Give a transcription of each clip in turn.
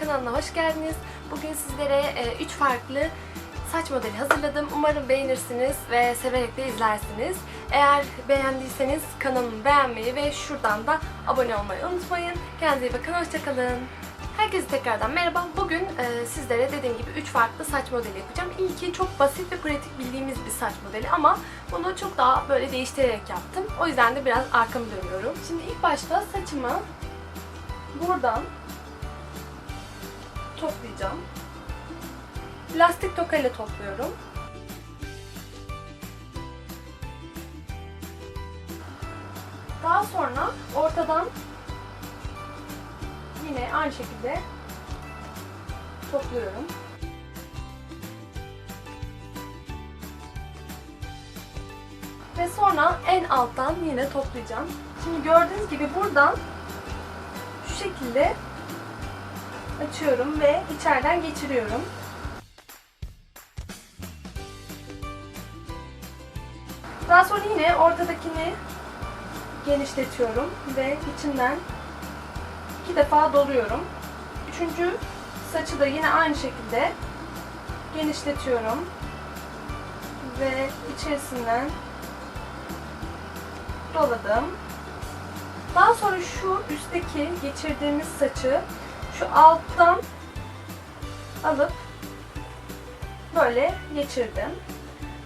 kanalına hoş geldiniz. Bugün sizlere 3 farklı saç modeli hazırladım. Umarım beğenirsiniz ve severek de izlersiniz. Eğer beğendiyseniz kanalımı beğenmeyi ve şuradan da abone olmayı unutmayın. Kendinize iyi bakın, hoşçakalın. Herkese tekrardan merhaba. Bugün e, sizlere dediğim gibi 3 farklı saç modeli yapacağım. İlki çok basit ve pratik bildiğimiz bir saç modeli ama bunu çok daha böyle değiştirerek yaptım. O yüzden de biraz arkamı dönüyorum. Şimdi ilk başta saçımı buradan toplayacağım. Lastik toka ile topluyorum. Daha sonra ortadan yine aynı şekilde topluyorum. Ve sonra en alttan yine toplayacağım. Şimdi gördüğünüz gibi buradan şu şekilde açıyorum ve içeriden geçiriyorum. Daha sonra yine ortadakini genişletiyorum ve içinden iki defa doluyorum. Üçüncü saçı da yine aynı şekilde genişletiyorum ve içerisinden doladım. Daha sonra şu üstteki geçirdiğimiz saçı şu alttan alıp böyle geçirdim.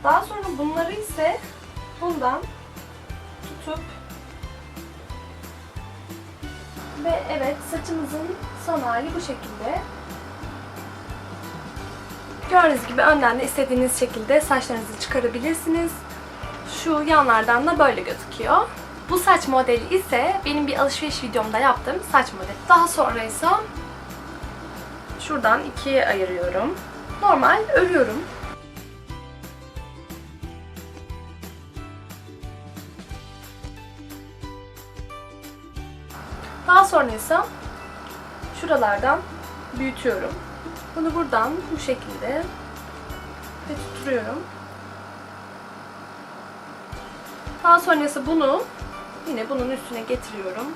Daha sonra bunları ise bundan tutup ve evet saçımızın son hali bu şekilde. Gördüğünüz gibi önden de istediğiniz şekilde saçlarınızı çıkarabilirsiniz. Şu yanlardan da böyle gözüküyor. Bu saç modeli ise benim bir alışveriş videomda yaptığım saç modeli. Daha sonra ise şuradan ikiye ayırıyorum. Normal örüyorum. Daha sonra ise şuralardan büyütüyorum. Bunu buradan bu şekilde ve tutturuyorum. Daha sonrası bunu yine bunun üstüne getiriyorum.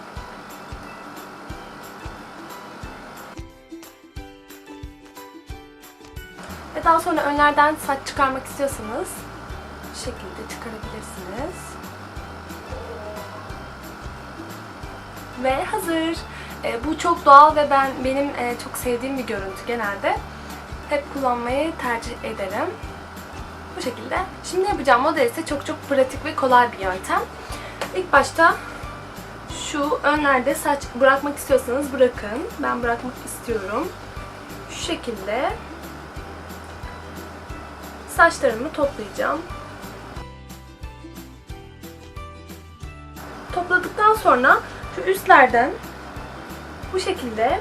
Daha sonra önlerden saç çıkarmak istiyorsanız bu şekilde çıkarabilirsiniz. Ve hazır. E, bu çok doğal ve ben benim e, çok sevdiğim bir görüntü genelde. Hep kullanmayı tercih ederim. Bu şekilde. Şimdi yapacağım model ise çok çok pratik ve kolay bir yöntem. İlk başta şu önlerde saç bırakmak istiyorsanız bırakın. Ben bırakmak istiyorum. Şu şekilde saçlarımı toplayacağım. Topladıktan sonra şu üstlerden bu şekilde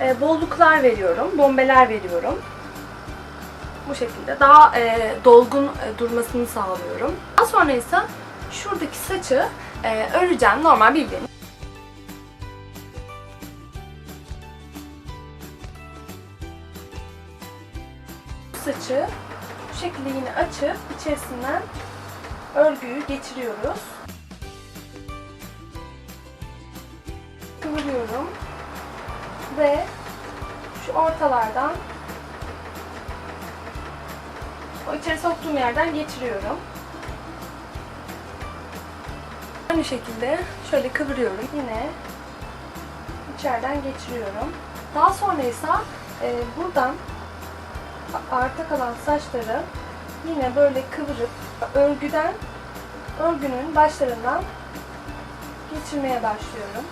e, bolluklar veriyorum, bombeler veriyorum. Bu şekilde daha e, dolgun e, durmasını sağlıyorum. Daha sonra ise şuradaki saçı e, öreceğim normal bildiğin. Saçı bu şekilde yine açıp içerisinden örgüyü geçiriyoruz. kıvırıyorum ve şu ortalardan o içeri soktuğum yerden geçiriyorum. Aynı şekilde şöyle kıvırıyorum. Yine içeriden geçiriyorum. Daha sonra ise e, buradan arta kalan saçları yine böyle kıvırıp örgüden örgünün başlarından geçirmeye başlıyorum.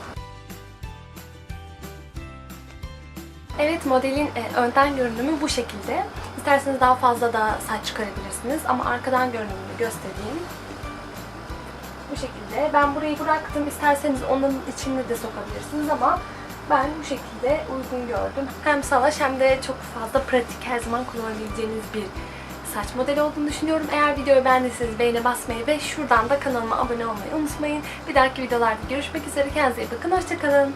Evet modelin e, önden görünümü bu şekilde. İsterseniz daha fazla da saç çıkarabilirsiniz ama arkadan görünümünü göstereyim. Bu şekilde. Ben burayı bıraktım. İsterseniz onun içine de sokabilirsiniz ama ben bu şekilde uygun gördüm. Hem salaş hem de çok fazla pratik her zaman kullanabileceğiniz bir saç modeli olduğunu düşünüyorum. Eğer videoyu beğendiyseniz beğene basmayı ve şuradan da kanalıma abone olmayı unutmayın. Bir dahaki videolarda görüşmek üzere. Kendinize iyi bakın. Hoşçakalın.